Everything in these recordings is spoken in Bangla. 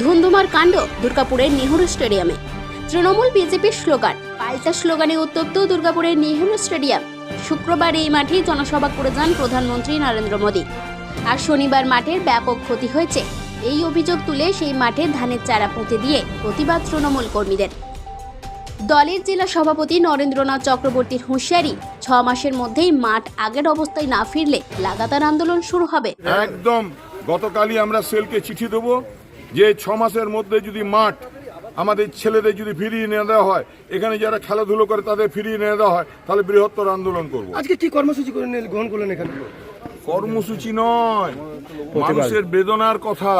ধুন্ধুমার কাণ্ড দুর্গাপুরের নেহরু স্টেডিয়ামে। তৃণমূল বিজেপির স্লোগান, পাল্টা স্লোগানে উত্তপ্ত দুর্গাপুরের নেহরু স্টেডিয়াম। শুক্রবার এই মাঠে জনসভা করে যান প্রধানমন্ত্রী নরেন্দ্র মোদী। আর শনিবার মাঠের ব্যাপক ক্ষতি হয়েছে। এই অভিযোগ তুলে সেই মাঠে ধানের চারা পুঁতে দিয়ে প্রতিবাদ তৃণমূল কর্মীদের। দলের জেলা সভাপতি নরেন্দ্রনাথ চক্রবর্তীর হুঁশিয়ারি, ছ মাসের মধ্যেই মাঠ আগের অবস্থায় না ফিরলে লাগাতার আন্দোলন শুরু হবে। একদম, গতকালই আমরা সেলকে চিঠি দেবো। যে ছ মাসের মধ্যে যদি মাঠ আমাদের ছেলেদের যদি ফিরিয়ে নিয়ে দেওয়া হয়, এখানে যারা খেলাধুলো করে তাদের ফিরিয়ে নিয়ে দেওয়া হয়, তাহলে বৃহত্তর আন্দোলন করব। আজকে কি কর্মসূচি গ্রহণ করলেন এখানে? কর্মসূচি নয় মানুষের বেদনার কথা।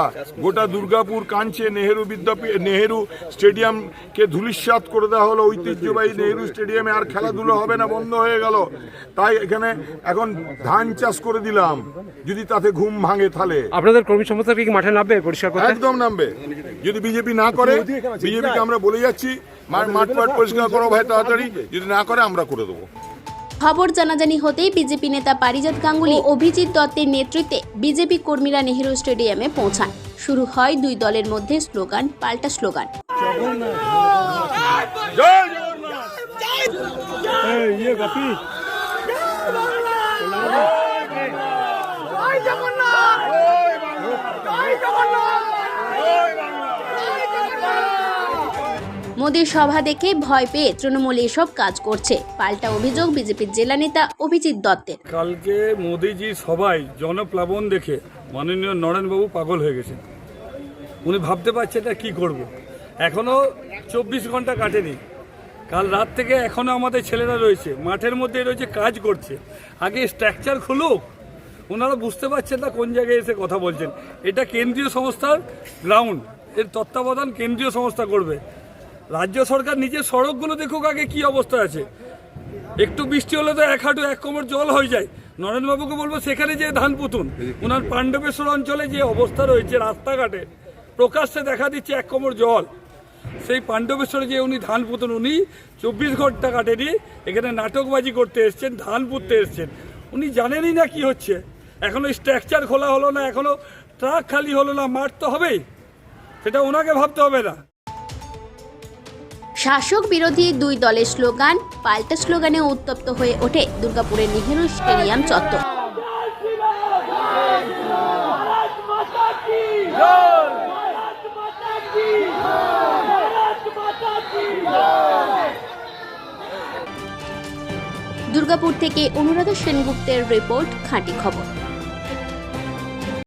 গোটা দুর্গাপুর কাঞ্চে নেহেরু বিদ্যাপীঠ নেহেরু স্টেডিয়ামকে ধুলিস্বাত করে দেওয়া হলো। ঐতিহ্যবাহী নেহেরু স্টেডিয়ামে আর খেলাধুলো হবে না বন্ধ হয়ে গেল। তাই এখানে এখন ধান চাষ করে দিলাম। যদি তাতে ঘুম ভাঙে তাহলে। আপনাদের কর্মী সংস্থা কি মাঠে নামবে পরিষ্কার করতে একদম নামবে। যদি বিজেপি না করে বিজেপিকে আমরা বলে যাচ্ছি মাঠ পাট পরিষ্কার করো ভাই তাড়াতাড়ি। যদি না করে আমরা করে দেবো। খবর জানাজানি হতেই বিজেপি নেতা পারিজাত গাঙ্গুলি অভিজিৎ দত্তের নেতৃত্বে বিজেপি কর্মীরা নেহেরু স্টেডিয়ামে পৌঁছান। শুরু হয় দুই দলের মধ্যে স্লোগান, পাল্টা স্লোগান। মোদীর সভা দেখে ভয় পেয়ে তৃণমূল এসব কাজ করছে। পাল্টা অভিযোগ বিজেপির জেলা নেতা অভিজিৎ দত্তের। কালকে মোদিজি সবাই জনপ্লাবন দেখে মাননীয় নরেনবাবু পাগল হয়ে গেছেন। উনি ভাবতে পারছেন না কী করব। এখনও চব্বিশ ঘণ্টা কাটেনি। কাল রাত থেকে এখনও আমাদের ছেলেরা রয়েছে। মাঠের মধ্যে রয়েছে কাজ করছে। আগে স্ট্রাকচার খুলুক। ওনারা বুঝতে পারছেন না কোন জায়গায় এসে কথা বলছেন। এটা কেন্দ্রীয় সংস্থার গ্রাউন্ড এর তত্ত্বাবধান কেন্দ্রীয় সংস্থা করবে। রাজ্য সরকার নিজের সড়কগুলো দেখুক আগে কি অবস্থা আছে। একটু বৃষ্টি হলে তো এক হাঁটু এক কোমর জল হয়ে যায়। নরেনবাবুকে বলব সেখানে যে ধান পুতুন ওনার পাণ্ডবেশ্বর অঞ্চলে যে অবস্থা রয়েছে রাস্তাঘাটে, প্রকাশ্যে দেখা দিচ্ছে এক কোমর জল। সেই পাণ্ডবেশ্বরে যে উনি ধান পুতুন, উনি চব্বিশ ঘণ্টা কাটেনি, এখানে নাটকবাজি করতে এসছেন, ধান পুঁততে এসছেন। উনি জানেনই না কি হচ্ছে। এখনও স্ট্রাকচার খোলা হলো না, এখনও ট্রাক খালি হলো না মাঠ তো হবেই। সেটা ওনাকে ভাবতে হবে না। শাসক বিরোধী দুই দলের স্লোগান পাল্টা স্লোগানে উত্তপ্ত হয়ে ওঠে দুর্গাপুরের নেহেরু স্টেডিয়াম চত্বর। দুর্গাপুর থেকে অনুরাধা সেনগুপ্তের রিপোর্ট, খাঁটি খবর।